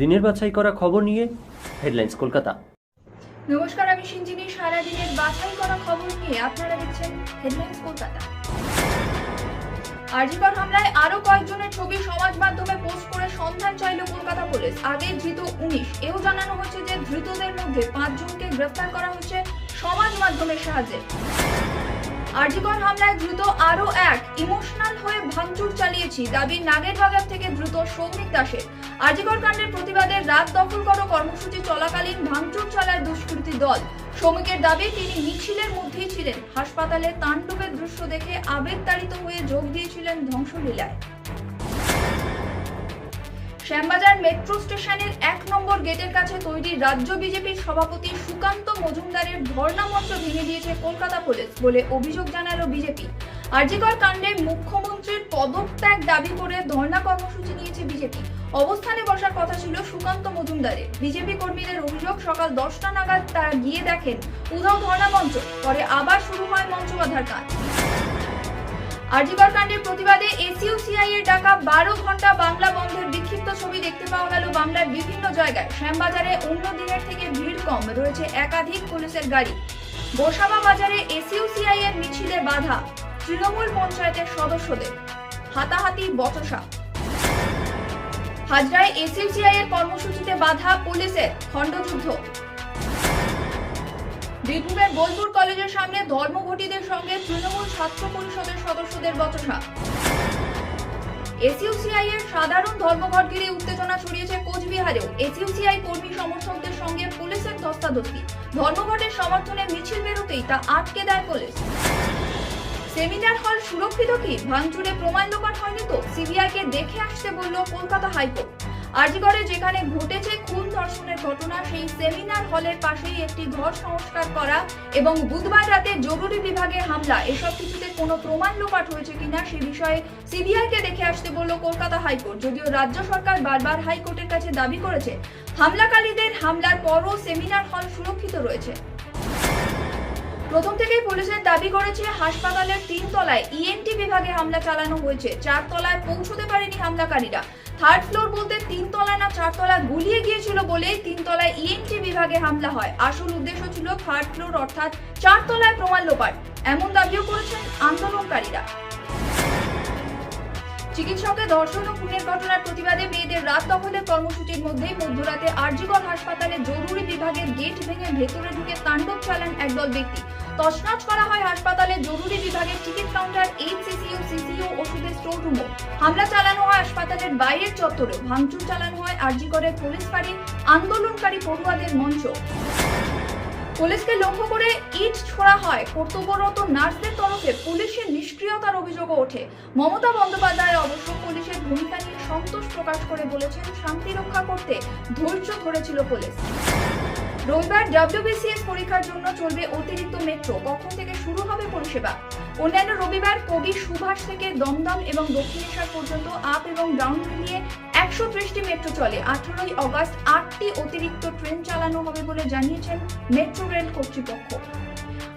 দিনের বাছাই করা খবর নিয়ে হেডলাইন্স কলকাতা। নমস্কার, আমি সিঞ্জিনী সারাদিনের বাছাই করা খবর নিয়ে আপনারা দেখছেন হেডলাইন্স কলকাতা। আরজিকর হামলায় আরও কয়েকজনের ছবি সমাজ মাধ্যমে পোস্ট করে সন্ধান চাইল কলকাতা পুলিশ। আগে ধৃত উনিশ। এও জানানো হচ্ছে যে ধৃতদের মধ্যে পাঁচজনকে গ্রেফতার করা হচ্ছে সমাজ মাধ্যমের সাহায্যে। আরজিকর হামলায় দ্রুত আরও এক ইমোশনাল হয়ে ভাঙচুর চালিয়েছি দাবি নাগেরবাজার থেকে দ্রুত সৌমিক দাসের। আরজিকর কাণ্ডের প্রতিবাদে রাত দখল করো কর্মসূচি চলাকালীন ভাঙচুর চালায় দুষ্কৃতী দল। শ্রমিকের দাবি, তিনি মিছিলের মধ্যেই ছিলেন। হাসপাতালে তাণ্ডবের দৃশ্য দেখে আবেগতাড়িত হয়ে যোগ দিয়েছিলেন ধ্বংসলীলায়। শ্যামবাজার মেট্রো স্টেশনের এক নম্বর গেটের কাছে তৈরি রাজ্য বিজেপির সভাপতি সুকান্ত মজুমদারের ধর্ণা মঞ্চ ভেঙে দিয়েছে কলকাতা পুলিশ বলে অভিযোগ জানালো বিজেপি। আরজিকর কাণ্ডে মুখ্যমন্ত্রীর পদত্যাগ দাবি করে ধর্ণা কর্মসূচি নিয়েছে বিজেপি। অবস্থানে বসার কথা ছিল সুকান্ত মজুমদারের। বিজেপি কর্মীদের অভিযোগ সকাল দশটা নাগাদ তারা গিয়ে দেখেন উধাও ধর্ণা মঞ্চ। পরে আবার শুরু হয় মঞ্চ বাঁধার কাজ। আরজিকর কাণ্ডের প্রতিবাদে এসইউসিআই এর ডাকা বারো ঘণ্টা বাংলা বন্ধের গেল বাংলার বিভিন্ন জায়গায় শ্যামবাজারে অন্য দিনের থেকে ভিড় কম। রয়েছে একাধিক পুলিশের গাড়ি। গোসাবা বাজারে এসইউসিআই এর মিছিলে বাধা, তৃণমূল পঞ্চায়েতের সদস্যদের। হাতাহাতি বচসা। হাজরায় এসইউসিআই এর কর্মসূচিতে বাধা, পুলিশের খণ্ডযুদ্ধ। বীরভূমের বোলপুর কলেজের সামনে ধর্মঘটীদের সঙ্গে তৃণমূল ছাত্র পরিষদের সদস্যদের বচসা। এসইউসিআই এর সাধারণ ধর্মঘট ঘিরে উত্তেজনা ছড়িয়েছে কোচবিহারেও। এসইউসিআই কর্মী সমর্থকদের সঙ্গে পুলিশের ধস্তাধস্তি। ধর্মঘটের সমর্থনে মিছিল বেরোতেই তা আটকে দেয় পুলিশ। সেমিনার হল সুরক্ষিত কি? ভাঙচুরে প্রমাণ লোপাট হয়নি তো? সিবিআইকে দেখে আসতে বলল কলকাতা হাইকোর্ট। আরজিগড়ে যেখানে ঘটেছে খুন ঘটনা সেই সেমিনার হলের পাশেই একটি ঘর সংস্কার করা এবং বুধবার রাতে জরুরি বিভাগে হামলা। এসব কিছুতে কোনো প্রমাণ লোপাট হয়েছে কিনা সে বিষয়ে সিবিআইকে দেখে আসতে বলল কলকাতা হাইকোর্ট। যদিও রাজ্য সরকার বারবার হাইকোর্টের কাছে দাবি করেছে, হামলাকারীদের হামলার পরও সেমিনার হল সুরক্ষিত রয়েছে। প্রথম থেকেই পুলিশের দাবি করেছে হাসপাতালের তিন তলায় ইএনটি বিভাগে হামলা চালানো হয়েছে। চার তলায় পৌঁছতে পারেনি হামলাকারীরা। থার্ড ফ্লোর বলতে তিন তলায় না চার তলায় গুলিয়ে গিয়েছিল বলেই তিন তলায় ইএনটি বিভাগে হামলা হয়। আসল উদ্দেশ্য ছিল থার্ড ফ্লোর অর্থাৎ চার তলায় প্রমাণ লোপাট। এমন দাবিও করেছেন আন্দোলনকারীরা। চিকিৎসকের ধর্ষণ ও খুনের ঘটনার প্রতিবাদে মেয়েদের রাত দখলের কর্মসূচির মধ্যেই মধ্যরাতে আরজিগড় হাসপাতালে জরুরি বিভাগের গেট ভেঙে ভেতরে ঢুকে তাণ্ডব চালান একদল ব্যক্তি। তছনছ করা হয় হাসপাতালে জরুরি বিভাগের টিকিট কাউন্টার এইচসিসিও সিসিও ওষুধের স্টোর রুমও হামলা চালানো হয় হাসপাতালের বাইরের চত্বরে। ভাঙচুর চালানো হয় আরজিগড়ের পুলিশ ফাঁড়ি আন্দোলনকারী পড়ুয়াদের মঞ্চ। পুলিশকে লক্ষ্য করে ইট ছোড়া হয়, কর্তব্যরত নার্সদের তরফে পুলিশের নিষ্ক্রিয়তার অভিযোগও ওঠে। মমতা বন্দ্যোপাধ্যায় অবশ্য পুলিশের ভূমিকা নিয়ে সন্তোষ প্রকাশ করে বলেছেন, শান্তি রক্ষা করতে ধৈর্য ধরেছিল পুলিশ। রবিবার ডাব্লিউবিসিএস পরীক্ষার জন্য চলবে অতিরিক্ত মেট্রো, কখন থেকে শুরু হবে পরিষেবা? অন্যান্য রবিবার কবি সুভাষ থেকে দমদম এবং দক্ষিণেশ্বর পর্যন্ত আপ এবং ডাউন মিলিয়ে একশো ত্রিশটি মেট্রো চলে। আঠারোই অগস্ট আটটি অতিরিক্ত ট্রেন চালানো হবে বলে জানিয়েছেন মেট্রো রেল কর্তৃপক্ষ।